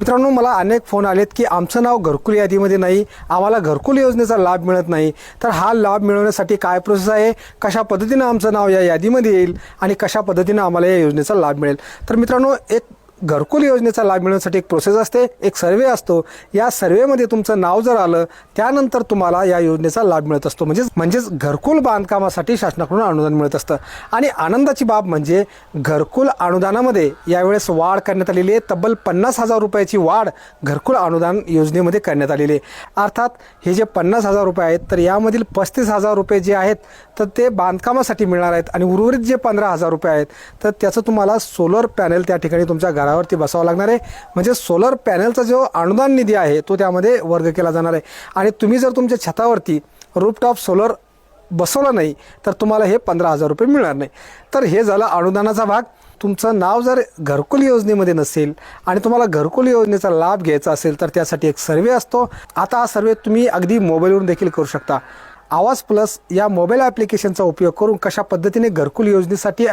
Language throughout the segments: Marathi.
मित्रांनो मला अनेक फोन आलेत की आमचं नाव घरकुल यादीमध्ये नाही आम्हाला घरकुल योजनेचा लाभ मिळत नाही. तर हा लाभ मिळवण्यासाठी काय प्रोसेस आहे? कशा पद्धतीनं आमचं नाव या यादीमध्ये येईल? आणि कशा पद्धतीनं आम्हाला या योजनेचा लाभ मिळेल? तर मित्रांनो एक घरकुल योजनेचा लाभ मिळवण्यासाठी एक प्रोसेस असते एक सर्वे असतो. या सर्वेमध्ये तुमचं नाव जर आलं त्यानंतर तुम्हाला या योजनेचा लाभ मिळत असतो. म्हणजेच म्हणजेच घरकुल बांधकामासाठी शासनाकडून अनुदान मिळत असतं. आणि आनंदाची बाब म्हणजे घरकुल अनुदानामध्ये यावेळेस वाढ करण्यात आलेली आहे. तब्बल पन्नास हजार रुपयाची वाढ घरकुल अनुदान योजनेमध्ये करण्यात आलेली आहे. अर्थात हे जे पन्नास हजार रुपये आहेत तर यामधील पस्तीस हजार रुपये जे आहेत तर ते बांधकामासाठी मिळणार आहेत. आणि उर्वरित जे पंधरा हजार रुपये आहेत तर त्याचं तुम्हाला सोलर पॅनल त्या ठिकाणी तुमच्या घरावरती बसावं लागणार आहे. म्हणजे सोलर पॅनलचा जो अनुदान निधी आहे तो त्यामध्ये वर्ग केला जाणार आहे. आणि तुम्ही जर तुमच्या छतावरती रूपटॉप सोलर बसवलं नाही तर तुम्हाला हे पंधरा हजार रुपये मिळणार नाही. तर हे झालं अनुदानाचा भाग. तुमचं नाव जर घरकुल योजनेमध्ये नसेल आणि तुम्हाला घरकुल योजनेचा लाभ घ्यायचा असेल तर त्यासाठी एक सर्वे असतो. आता हा सर्वे तुम्ही अगदी मोबाईलवरून देखील करू शकता. आवाज प्लस या मोबाईल ॲप्लिकेशनचा उपयोग करून कशा पद्धतीने घरकुल योजनेसाठी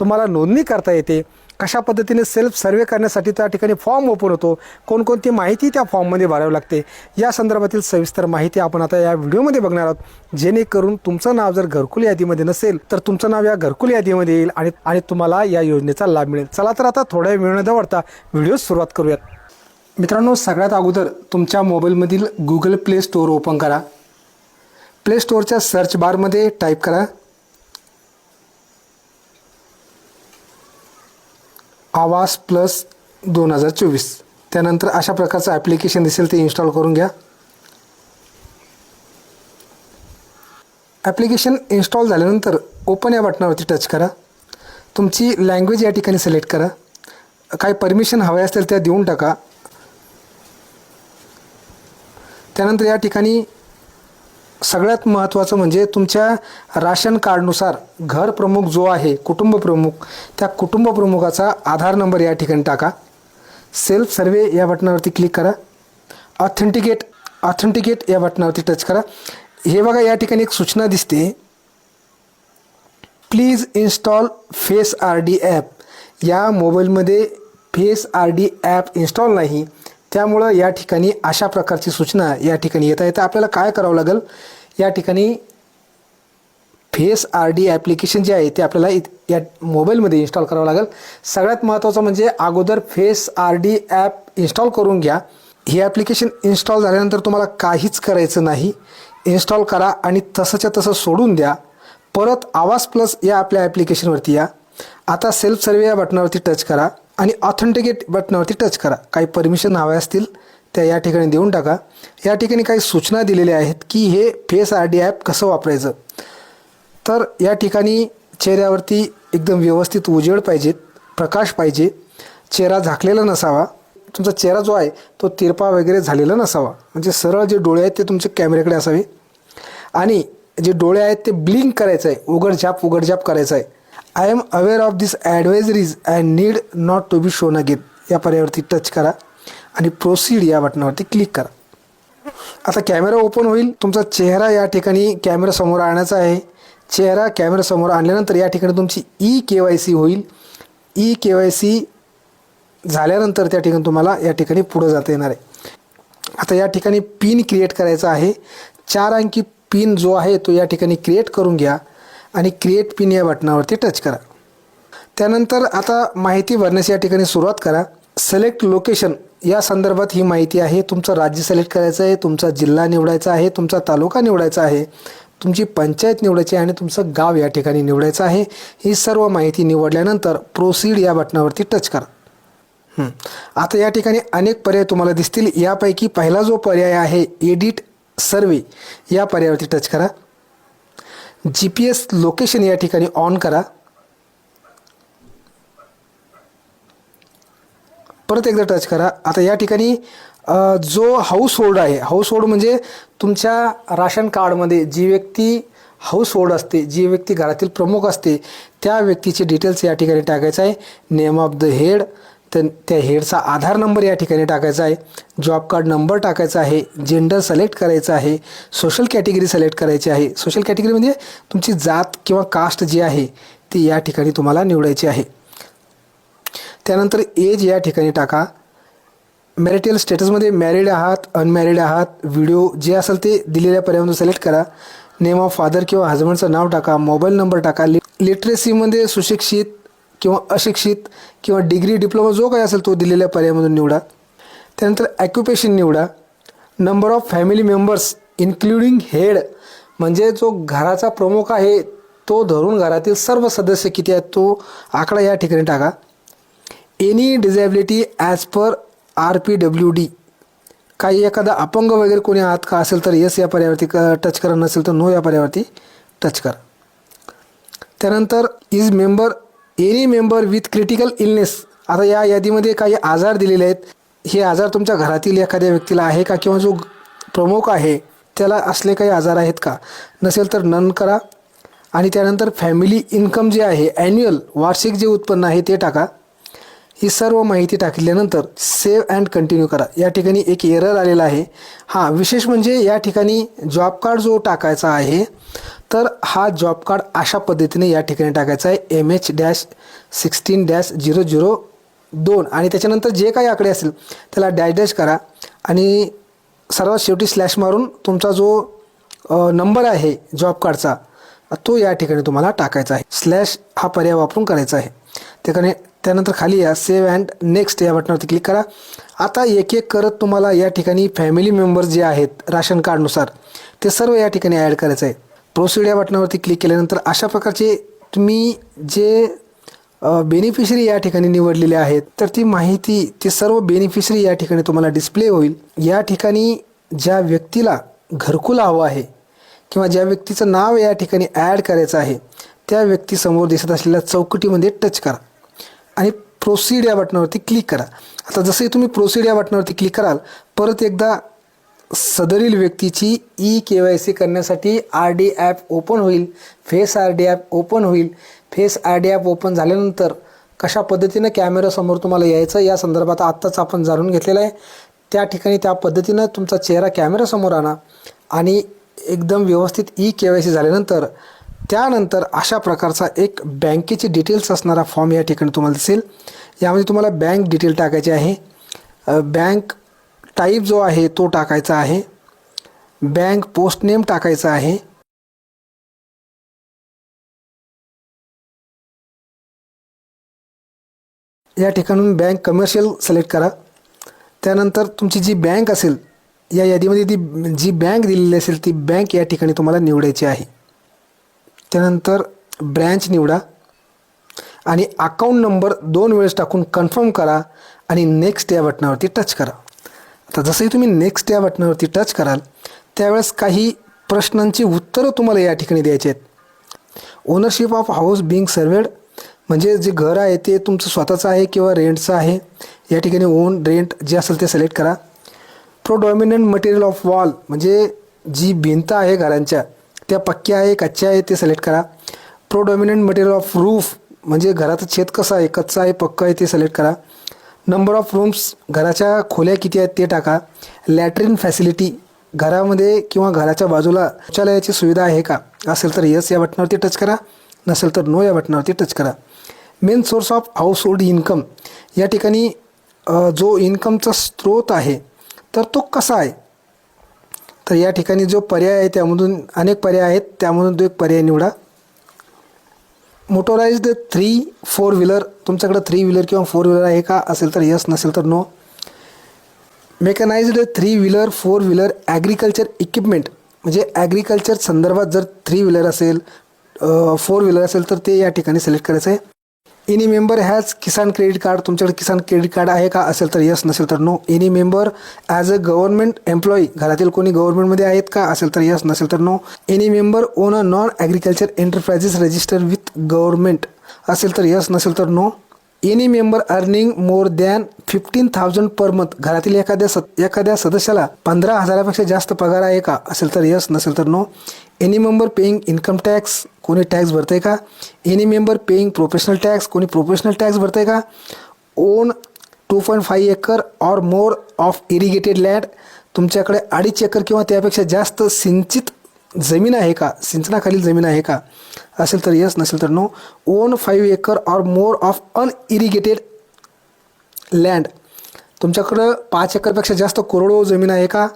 तुम्हाला नोंदणी करता येते कशा पद्धतीने सेल्फ सर्वे करण्यासाठी त्या ठिकाणी फॉर्म ओपन होतो कोणकोणती माहिती त्या फॉर्ममध्ये भरावी लागते या संदर्भातील सविस्तर माहिती आपण आता या व्हिडिओमध्ये बघणार आहोत. जेणेकरून तुमचं नाव जर घरकुल यादीमध्ये नसेल तर तुमचं नाव या घरकुल यादीमध्ये येईल आणि आणि तुम्हाला या योजनेचा लाभ मिळेल. चला तर आता थोड्या वेळ न दवडता व्हिडिओ सुरुवात करूयात. मित्रांनो सगळ्यात अगोदर तुमच्या मोबाईलमधील गुगल प्ले स्टोअर ओपन करा. प्ले स्टोअरच्या सर्च बारमध्ये टाईप करा. आवाज प्लस दोन हजार चोवीस. त्यानंतर अशा प्रकारचं ॲप्लिकेशन दिसेल ते इन्स्टॉल करून घ्या. ॲप्लिकेशन इन्स्टॉल झाल्यानंतर ओपन या बटनावरती टच करा. तुमची लँग्वेज या ठिकाणी सिलेक्ट करा. काही परमिशन हव्या असतील त्या देऊन टाका. त्यानंतर या ठिकाणी सगळ्यात महत्त्वाचं म्हणजे तुमच्या राशन कार्डनुसार घर प्रमुख जो आहे कुटुंब प्रमुख त्या कुटुंब प्रमुखाचा आधार नंबर या ठिकाणी टाका. सेल्फ सर्वे या बटनावरती क्लिक करा. ऑथेंटिकेट ऑथेंटिकेट या बटनावरती टच करा. हे बघा या ठिकाणी एक सूचना दिसते. Please install face R D app या मोबाईलमध्ये face R D app install नाही. त्यामुळं या ठिकाणी अशा प्रकारची सूचना या ठिकाणी येत आहे. तर आपल्याला काय करावं लागेल? या ठिकाणी फेस आर डी ॲप्लिकेशन जे आहे ते आपल्याला इत- या मोबाईलमध्ये इन्स्टॉल करावं लागेल. सगळ्यात महत्त्वाचं म्हणजे अगोदर face R D app install करून घ्या. हे ॲप्लिकेशन इन्स्टॉल झाल्यानंतर तुम्हाला काहीच करायचं नाही. इन्स्टॉल करा आणि तसंच्या तसं सोडून द्या. परत आवाज प्लस या आपल्या ॲप्लिकेशनवरती या. आता सेल्फ सर्वे या बटनावरती टच करा. आणि ऑथेंटिकेट बटनावरती टच करा. काही परमिशन हव्या असतील त्या या ठिकाणी देऊन टाका. या ठिकाणी काही सूचना दिलेल्या आहेत की हे फेस आर डी ॲप कसं वापरायचं. तर या ठिकाणी चेहऱ्यावरती एकदम व्यवस्थित उजेड पाहिजेत प्रकाश पाहिजे. चेहरा झाकलेला नसावा. तुमचा चेहरा जो आहे तो तिरपा वगैरे झालेला नसावा. म्हणजे सरळ जे डोळे आहेत ते तुमचे कॅमेऱ्याकडे असावे. आणि जे डोळे आहेत ते ब्लिंक करायचं आहे. उघडझाप उघडझाप करायचं आहे. I am aware of this advisories I need not to be shown again या पर्यावरती टच करा आणि प्रोसीड या बटनावरती क्लिक करा. आता कॅमेरा ओपन होईल. तुमचा चेहरा या ठिकाणी कॅमेरासमोर आणायचा आहे. चेहरा कॅमेरासमोर आणल्यानंतर या ठिकाणी तुमची ई के वाय सी होईल. ई के वाय सी झाल्यानंतर त्या ठिकाणी तुम्हाला या ठिकाणी पुढं जाता येणार आहे. आता या ठिकाणी पिन क्रिएट करायचा आहे. चार अंकी पिन जो आहे तो या ठिकाणी क्रिएट करून घ्या. आणि क्रिएट पिन या बटनावरती टच करा. त्यानंतर आता माहिती भरण्यास या ठिकाणी सुरुवात करा. सिलेक्ट लोकेशन या संदर्भात ही माहिती आहे. तुमचं राज्य सिलेक्ट करायचं आहे तुमचा जिल्हा निवडायचा आहे तुमचा तालुका निवडायचा आहे तुमची पंचायत निवडायची आहे आणि तुमचं गाव या ठिकाणी निवडायचं आहे. ही सर्व माहिती निवडल्यानंतर प्रोसीड या बटनावरती टच करा. आता या ठिकाणी अनेक पर्याय तुम्हाला दिसतील. यापैकी पहिला जो पर्याय आहे एडिट सर्वे या पर्यायावरती टच करा. जी पी एस लोकेशन या ठिकाणी ऑन करा. परत एकदा टच करा. आता या ठिकाणी जो हाऊस होल्ड आहे हाऊस होल्ड म्हणजे तुमच्या राशन कार्डमध्ये जी व्यक्ती हाऊस होल्ड असते जी व्यक्ती घरातील प्रमुख असते त्या व्यक्तीचे डिटेल्स या ठिकाणी टाकायचं आहे. नेम ऑफ द हेड तर त्या हेडचा आधार नंबर या ठिकाणी टाकायचा आहे. जॉब कार्ड नंबर टाकायचा आहे. जेंडर सिलेक्ट करायचं आहे. सोशल कॅटेगरी सिलेक्ट करायची आहे. सोशल कॅटेगरी म्हणजे तुमची जात किंवा कास्ट जी आहे ती या ठिकाणी तुम्हाला निवडायची आहे. त्यानंतर एज या ठिकाणी टाका. मॅरिटल स्टेटसमध्ये मॅरिड आहात अनमॅरिड आहात व्हिडिओ जे असेल ते दिलेल्या पर्यावरण सिलेक्ट करा. नेम ऑफ फादर किंवा हजबंडचं नाव टाका. मोबाईल नंबर टाका. लि लिटरेसीमध्ये सुशिक्षित किंवा अशिक्षित किंवा डिग्री डिप्लोमा जो काही असेल तो दिलेल्या पर्यायामधून निवडा. त्यानंतर ॲक्युपेशन निवडा. Number of family members including head म्हणजे जो घराचा प्रमुख आहे तो धरून घरातील सर्व सदस्य किती आहेत तो आकडा या ठिकाणी टाका. Any disability as per R P W D काही एखादा अपंग वगैरे कोणी आहात का असेल तर येस या पर्यावरती क टच करा नसेल तर नो या पर्यावरती टच करा. त्यानंतर is member any member with critical illness आता या यादीमध्ये काही आजार दिलेले आहेत. हे आजार तुमच्या घरातील एखाद्या व्यक्तीला आहे का? किंवा जो प्रमुख आहे त्याला असले काही आजार आहेत का? नसेल तर नन करा. आणि त्यानंतर फॅमिली इन्कम जे आहे ॲन्युअल वार्षिक जे उत्पन्न आहे ते टाका. ही सर्व माहिती टाकल्यानंतर सेव्ह अँड कंटिन्यू करा. या ठिकाणी एक एरर आलेला आहे. हां विशेष म्हणजे या ठिकाणी जॉब कार्ड जो टाकायचा आहे तर हा जॉब कार्ड अशा पद्धतीने या ठिकाणी टाकायचा आहे. M H dash sixteen dash zero zero दोन. आणि त्याच्यानंतर जे काही आकडे असेल त्याला डॅश डॅश करा. आणि सर्वात शेवटी स्लॅश मारून तुमचा जो नंबर आहे जॉब कार्डचा तो या ठिकाणी तुम्हाला टाकायचा आहे. स्लॅश हा पर्याय वापरून करायचा आहे. त्याकडे त्यानंतर खाली या सेव्ह अँड नेक्स्ट या बटनावरती क्लिक करा. आता एक एक करत तुम्हाला या ठिकाणी फॅमिली मेंबर्स जे आहेत राशन कार्डनुसार ते सर्व या ठिकाणी ॲड करायचं आहे. प्रोसीड या बटनावरती क्लिक केल्यानंतर अशा प्रकारचे तुम्ही जे बेनिफिशरी या ठिकाणी निवडलेले आहेत तर ती माहिती ती सर्व बेनिफिशरी या ठिकाणी तुम्हाला डिस्प्ले होईल. या ठिकाणी ज्या व्यक्तीला घरकुल हवं आहे किंवा ज्या व्यक्तीचं नाव या ठिकाणी ॲड करायचं आहे त्या व्यक्तीसमोर दिसत असलेल्या चौकटीमध्ये टच करा. आणि प्रोसीड या बटनावरती क्लिक करा. आता जसंही तुम्ही प्रोसीड या बटनावरती क्लिक कराल परत एकदा सदरील व्यक्तीची ई के वाय सी करण्यासाठी आर डी ॲप ओपन होईल. Face R D app open होईल. Face R D app open झाल्यानंतर कशा पद्धतीनं कॅमेऱ्यासमोर तुम्हाला यायचं या संदर्भात आत्ताच आपण जाणून घेतलेलं आहे. त्या ठिकाणी त्या पद्धतीनं तुमचा चेहरा कॅमेऱ्यासमोर आणा आणि एकदम व्यवस्थित ई के वाय सी झाल्यानंतर त्यानंतर अशा प्रकारचा एक बँकेची डिटेल्स असणारा फॉर्म या ठिकाणी तुम्हाला दिसेल. यामध्ये तुम्हाला बँक डिटेल टाकायची आहे. बँक टाईप जो आहे तो टाकायचा आहे. बँक पोस्ट नेम टाकायचा आहे. या ठिकाणून बँक कमर्शियल सिलेक्ट करा. त्यानंतर तुमची जी बँक असेल या यादीमध्ये ती जी बँक दिलेली असेल ती बँक या ठिकाणी तुम्हाला निवडायची आहे. त्यानंतर ब्रँच निवडा आणि अकाउंट नंबर दोन वेळेस टाकून कन्फर्म करा आणि नेक्स्ट या बटनावरती टच करा. आता जसंही तुम्ही नेक्स्ट या बटनावरती टच कराल त्यावेळेस काही प्रश्नांची उत्तरं तुम्हाला या ठिकाणी द्यायची आहेत. Ownership of house being surveyed म्हणजे जे घर आहे ते तुमचं स्वतःचं आहे किंवा रेंटचं आहे या ठिकाणी ओन रेंट जे असेल ते सिलेक्ट करा. प्रोडॉमिनंट मटेरियल ऑफ वॉल म्हणजे जी भिंत आहे घरांच्या त्या पक्क्या आहे कच्च्या आहे ते सिलेक्ट करा. प्रोडॉमिनंट मटेरियल ऑफ रूफ म्हणजे घराचं छेद कसं आहे कच्चं आहे पक्कं आहे ते सिलेक्ट करा. नंबर ऑफ रूम्स घराच्या खोल्या किती आहेत ते टाका. लॅट्रिन फॅसिलिटी घरामध्ये किंवा घराच्या बाजूला शौचालयाची सुविधा आहे का? असेल तर यस या बटनावरती टच करा. नसेल तर नो या बटनावरती टच करा. Main source of household income या ठिकाणी जो इन्कमचा स्रोत आहे तर तो कसा आहे? तर या ठिकाणी जो पर्याय आहे त्यामधून अनेक पर्याय आहेत. त्यामधून तो एक पर्याय निवडा. मोटोराईज्ड थ्री फोर व्हीलर तुमच्याकडं थ्री व्हीलर किंवा फोर व्हीलर आहे का? असेल तर यस नसेल तर no mechanised three wheeler four wheeler agriculture equipment म्हणजे ॲग्रिकल्चर संदर्भात जर थ्री व्हीलर असेल फोर व्हीलर असेल तर ते या ठिकाणी सिलेक्ट करायचं आहे. Any member has Kisan credit card तुमच्याकडे किसान क्रेडिट कार्ड आहे का? असेल तर यस नसेल तर no any member as a government employee घरातील कोणी गव्हर्नमेंटमध्ये आहेत का? असेल तर यस नसेल तर no any member own a non agriculture enterprises register with government असेल तर यस नसेल तर no any member earning more than fifteen thousand per month घरातील एखाद्या सद एखाद्या सदस्याला पंधरा हजारापेक्षा जास्त पगार आहे का? असेल तर यस नसेल तर no any member paying income tax कोणी टॅक्स भरते आहे का? Any member paying professional tax कोणी प्रोफेशनल टॅक्स भरते आहे का? Own two point five acre or more of irrigated land तुमच्याकडे अडीच एकर किंवा त्यापेक्षा जास्त सिंचित जमीन आहे का? सिंचनाखालील जमीन आहे का? असेल तर यस नसेल तर no own five acre or more of unirrigated land तुमच्याकडं पाच एकरपेक्षा जास्त कोरडो जमीन आहे का?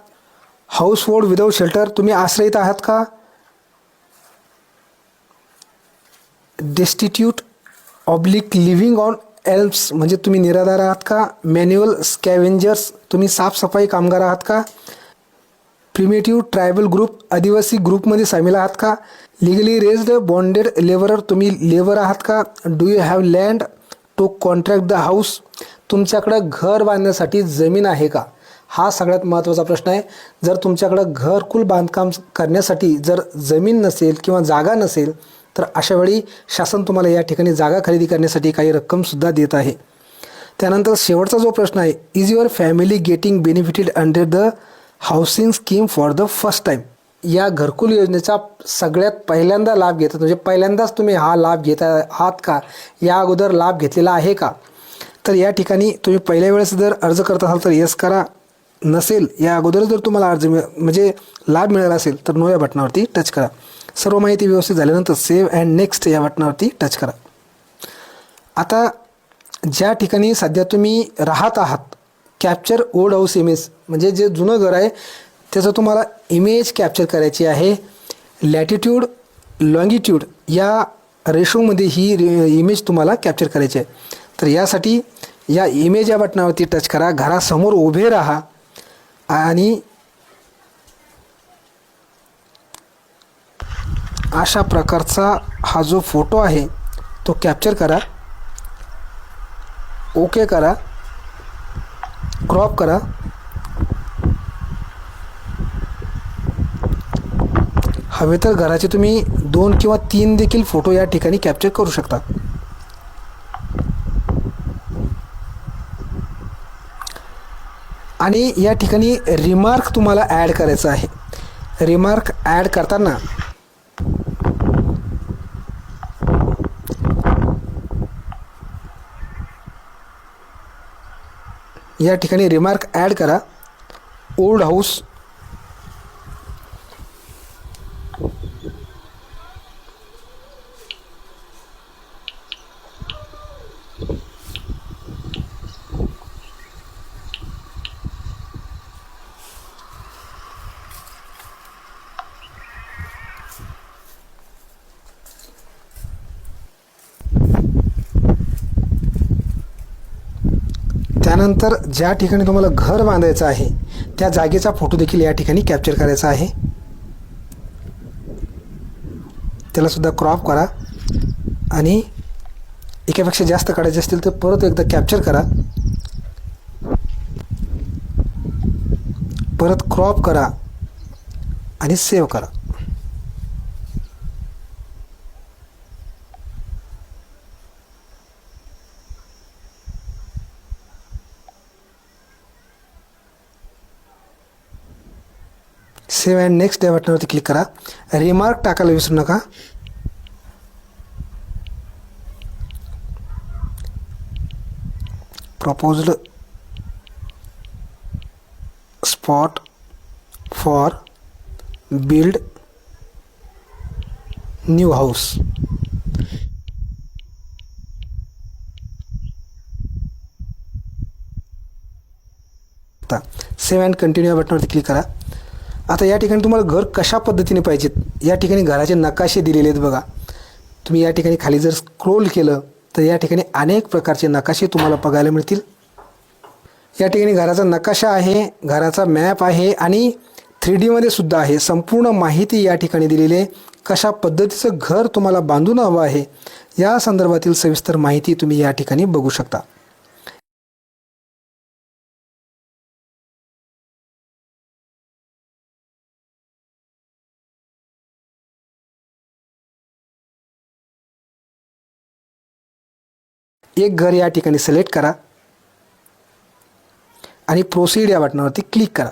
हाऊस होल्ड विदाऊट शेल्टर तुम्ही आश्रयित आहात का? Destitute oblique living on alms म्हणजे तुम्ही निराधार आहात का? मॅन्युअल स्कॅव्हेंजर्स तुम्ही साफसफाई कामगार आहात का? प्रिमेटिव्ह ट्रायबल ग्रुप आदिवासी ग्रुपमध्ये सामील आहात का? लिगली रेज्ड बॉन्डेड लेबरर तुम्ही लेबर आहात का? Do you have land to contract the house तुमच्याकडं घर बांधण्यासाठी जमीन आहे का? हा सगळ्यात महत्त्वाचा प्रश्न आहे. जर तुमच्याकडं घरकुल बांधकाम करण्यासाठी जर जमीन नसेल किंवा जागा नसेल तर अशा वेळी शासन तुम्हाला या ठिकाणी जागा खरेदी करण्यासाठी काही रक्कमसुद्धा देत आहे. त्यानंतर शेवटचा जो प्रश्न आहे is your family getting benefited under the housing scheme for the first time या घरकुल योजनेचा सगळ्यात पहिल्यांदा लाभ घेतात म्हणजे पहिल्यांदाच तुम्ही हा लाभ घेत आहात का? या अगोदर लाभ घेतलेला आहे का? तर या ठिकाणी तुम्ही पहिल्या वेळेस जर अर्ज करत असाल तर यस करा. नसेल या अगोदर जर तुम्हाला अर्ज मिळ म्हणजे लाभ मिळाला असेल तर नो या बटनावरती टच करा. सर्व माहिती व्यवस्थित झाल्यानंतर सेव्ह अँड नेक्स्ट या बटनावरती टच करा. आता ज्या ठिकाणी सध्या तुम्ही राहत आहात कॅप्चर ओल्ड हाऊस इमेज म्हणजे जे जुनं घर आहे त्याचं तुम्हाला इमेज कॅप्चर करायची आहे. लॅटिट्यूड लॉंगिट्यूड या रेशोमध्ये ही इमेज तुम्हाला कॅप्चर करायची आहे. तर यासाठी या इमेज या बटनावरती टच करा घरासमोर उभे राहा आणि अशा प्रकारचा हा जो फोटो आहे तो कॅप्चर करा. ओके करा. क्रॉप करा. हवे तर घराचे तुम्ही दोन किंवा तीन देखील फोटो या ठिकाणी कॅप्चर करू शकता. आणि या ठिकाणी रिमार्क तुम्हाला ॲड करायचं आहे. रिमार्क ॲड करताना या ठिकाणी रिमार्क ॲड करा. ओल्ड हाऊस त्यानंतर ज्या ठिकाणी तुम्हाला घर बांधायचं आहे त्या जागेचा फोटो देखील या ठिकाणी कॅप्चर करायचा आहे. त्याला सुद्धा क्रॉप करा आणि एकापेक्षा जास्त काढायचे असतील तर परत एकदा कॅप्चर करा. परत क्रॉप करा आणि सेव्ह करा. सेव्ह अँड नेक्स्ट या बटनावरती क्लिक करा. रिमार्क टाकायला विसरू नका. Proposed spot for build new house save and continue या बटनावरती क्लिक करा. आता या ठिकाणी तुम्हाला घर कशा पद्धतीने पाहिजेत? या ठिकाणी घराचे नकाशे दिलेले आहेत बघा. तुम्ही या ठिकाणी खाली जर स्क्रोल केलं तर या ठिकाणी अनेक प्रकारचे नकाशे तुम्हाला बघायला मिळतील. या ठिकाणी घराचा नकाशा आहे घराचा मॅप आहे आणि थ्री डीमध्ये सुद्धा आहे. संपूर्ण माहिती या ठिकाणी दिलेली आहे. कशा पद्धतीचं घर तुम्हाला बांधून हवं आहे या संदर्भातील सविस्तर माहिती तुम्ही या ठिकाणी बघू शकता. एक घर या ठिकाणी सिलेक्ट करा. आणि प्रोसीड या बटनावरती क्लिक करा.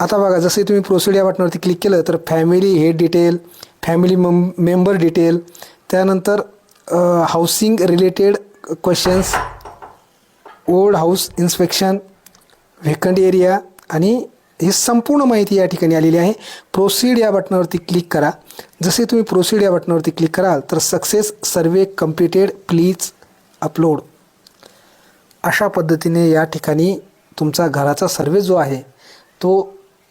आता बघा जसे तुम्ही प्रोसिड या बटनावरती क्लिक केलं तर family head detail family mem member detail त्यानंतर housing related questions old house inspection vacant area आणि ही संपूर्ण माहिती या ठिकाणी आलेली आहे. प्रोसीड या बटनावरती क्लिक करा. जसे तुम्ही प्रोसीड या बटनावरती क्लिक कराल तर success survey completed please upload अशा पद्धतीने या ठिकाणी तुमचा घराचा सर्वे जो आहे तो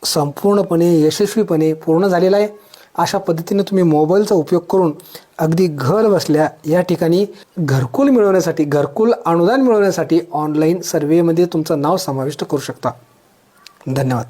संपूर्णपणे यशस्वीपणे पूर्ण झालेला आहे. अशा पद्धतीने तुम्ही मोबाईलचा उपयोग करून अगदी घर बसल्या या ठिकाणी घरकुल मिळवण्यासाठी घरकुल अनुदान मिळवण्यासाठी ऑनलाईन सर्वेमध्ये तुमचं नाव समाविष्ट करू शकता. धन्यवाद.